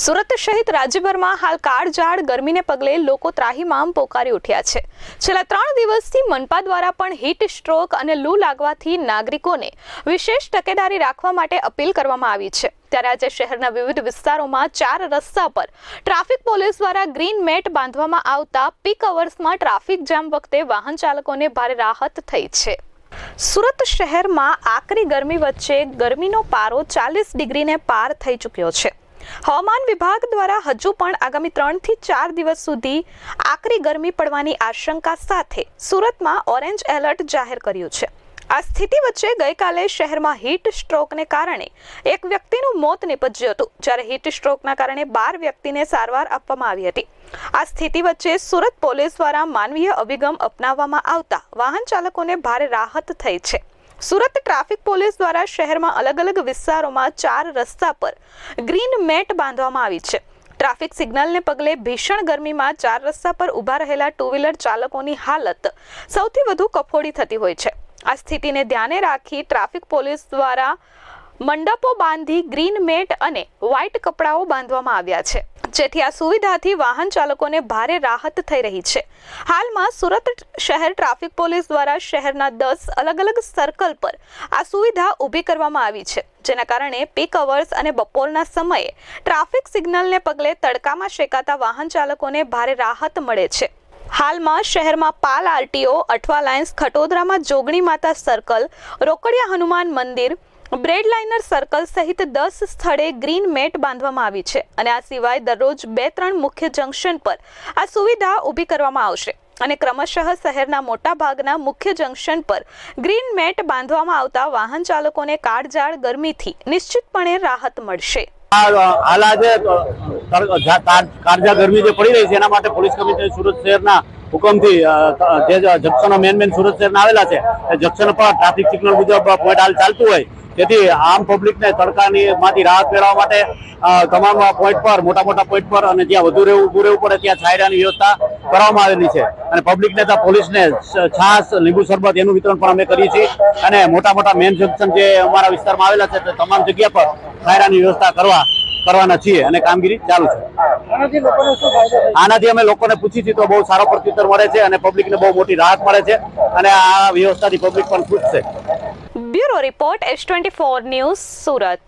સુરત સહિત રાજ્યભરમાં હાલ કાળઝાળ ગરમીને પગલે લોકો ત્રાહીમામ પોકારી ઉઠ્યા છે. છેલ્લા ત્રણ દિવસથી મનપા દ્વારા પણ હીટ સ્ટ્રોક અને લૂ લાગવાથી નાગરિકોને વિશેષ તકેદારી રાખવા માટે અપીલ કરવામાં આવી છે. ત્યારે આજે શહેરના વિવિધ વિસ્તારોમાં ચાર રસ્તા પર ટ્રાફિક પોલીસ દ્વારા ગ્રીન મેટ બાંધવામાં આવતા પીક અવર્સમાં ટ્રાફિક જામ વખતે વાહન ચાલકોને ભારે રાહત થઈ છે. સુરત શહેરમાં આકરી ગરમી વચ્ચે ગરમીનો પારો ચાલીસ ડિગ્રીને પાર થઈ ચૂક્યો છે. હવામાન વિભાગ દ્વારા હજુ પણ આગામી ત્રણથી ચાર દિવસ સુધી આકરી ગરમી પડવાની આશંકા સાથે સુરતમાં ઓરેન્જ એલર્ટ જાહેર કર્યું છે. આ સ્થિતિ વચ્ચે ગઈકાલે શહેરમાં હીટ સ્ટ્રોકને કારણે એક વ્યક્તિનું મોત નિપજ્યું હતું, જ્યારે હીટ સ્ટ્રોકના કારણે બાર વ્યક્તિને સારવાર આપવામાં આવી હતી. આ સ્થિતિ વચ્ચે સુરત પોલીસ દ્વારા માનવીય અભિગમ અપનાવવામાં આવતા વાહન ચાલકોને ભારે રાહત થઈ છે. સુરત ટ્રાફિક પોલીસ દ્વારા શહેરમાં અલગ અલગ વિસ્તારોમાં ચાર રસ્તા પર ગ્રીન મેટ બાંધવામાં આવી છે. ટ્રાફિક સિગ્નલને પગલે ભીષણ ગરમીમાં ચાર રસ્તા પર ઊભા રહેલા ટુ વ્હીલર ચાલકોની હાલત સૌથી વધુ કફોડી થતી હોય છે. આ સ્થિતિને ધ્યાને રાખી ટ્રાફિક પોલીસ દ્વારા મંડપો બાંધી ગ્રીન મેટ અને વ્હાઇટ કપડાઓ બાંધવામાં આવ્યા છે. જેથી આ સુવિધાથી વાહન ચાલકોને ભારે રાહત થઈ રહી છે. હાલમાં સુરત શહેર ટ્રાફિક પોલીસ દ્વારા શહેરના દસ અલગ અલગ સર્કલ પર આ સુવિધા ઊભી કરવામાં આવી છે. જેના કારણે પીક અવર્સ અને બપોરના સમયે ટ્રાફિક સિગ્નલને પગલે તડકામાં શેકાતા વાહન ચાલકોને ભારે રાહત મળે છે. હાલમાં શહેરમાં પાલ આરટીઓ, અઠવા લાઇન્સ, ખટોદરામાં જોગણી માતા સર્કલ રોકડિયા હનુમાન મંદિર બ્રેડ લાઇનર સર્કલ સહિત દસ સ્થળે ગ્રીન મેટ બાંધવામાં આવી છે અને આ સિવાય દરરોજ બે ત્રણ મુખ્ય જંકશન પર આ સુવિધા ઊભી કરવામાં આવશે. અને ક્રમશઃ શહેરના મોટા ભાગના મુખ્ય જંકશન પર ગ્રીન મેટ બાંધવામાં આવતા વાહન ચાલકોને કાળજાળ ગરમીથી નિશ્ચિતપણે રાહત મળશે. હાલ આજે તર- જા- કાર- કાળઝાળ ગરમી જે પડી રહી છે, એના માટે પોલીસ કમિશનર સુરત શહેરના હુકમથી જે જંકશનો મેન મેન સુરત શહેરના આવેલા છે, એ જંકશન પર ટ્રાફિક સિગ્નલ મુજબ પોઈન્ટ હાલ ચાલતું હોય. તેથી આમ પબ્લિકને તડકાની માંથી રાહત મેળવવા માટે તમામ પોઈન્ટ પર, મોટા મોટા પોઈન્ટ પર અને જ્યાં વધુ રહેવું ઉભું રહેવું પડે ત્યાં છાયરાની વ્યવસ્થા કરવામાં આવેલી છે. અને પબ્લિકને ત્યાં પોલીસને છાશ લીંબુ શરબત, એનું વિતરણ પણ અમે કરીએ છીએ. અને મોટા મોટા મેન જંકશન જે અમારા વિસ્તારમાં આવેલા છે, તે તમામ જગ્યા પર છાયરાની વ્યવસ્થા કરવા કરવાના છીએ અને કામગીરી ચાલુ છે. આનાથી અમે લોકોને પૂછી છીએ તો બહુ સારો પ્રત્યુત્તર મળે છે અને પબ્લિકને બહુ મોટી રાહત મળે છે અને આ વ્યવસ્થાથી પબ્લિક પણ ખુશ છે. Bureau report S twenty four news Surat.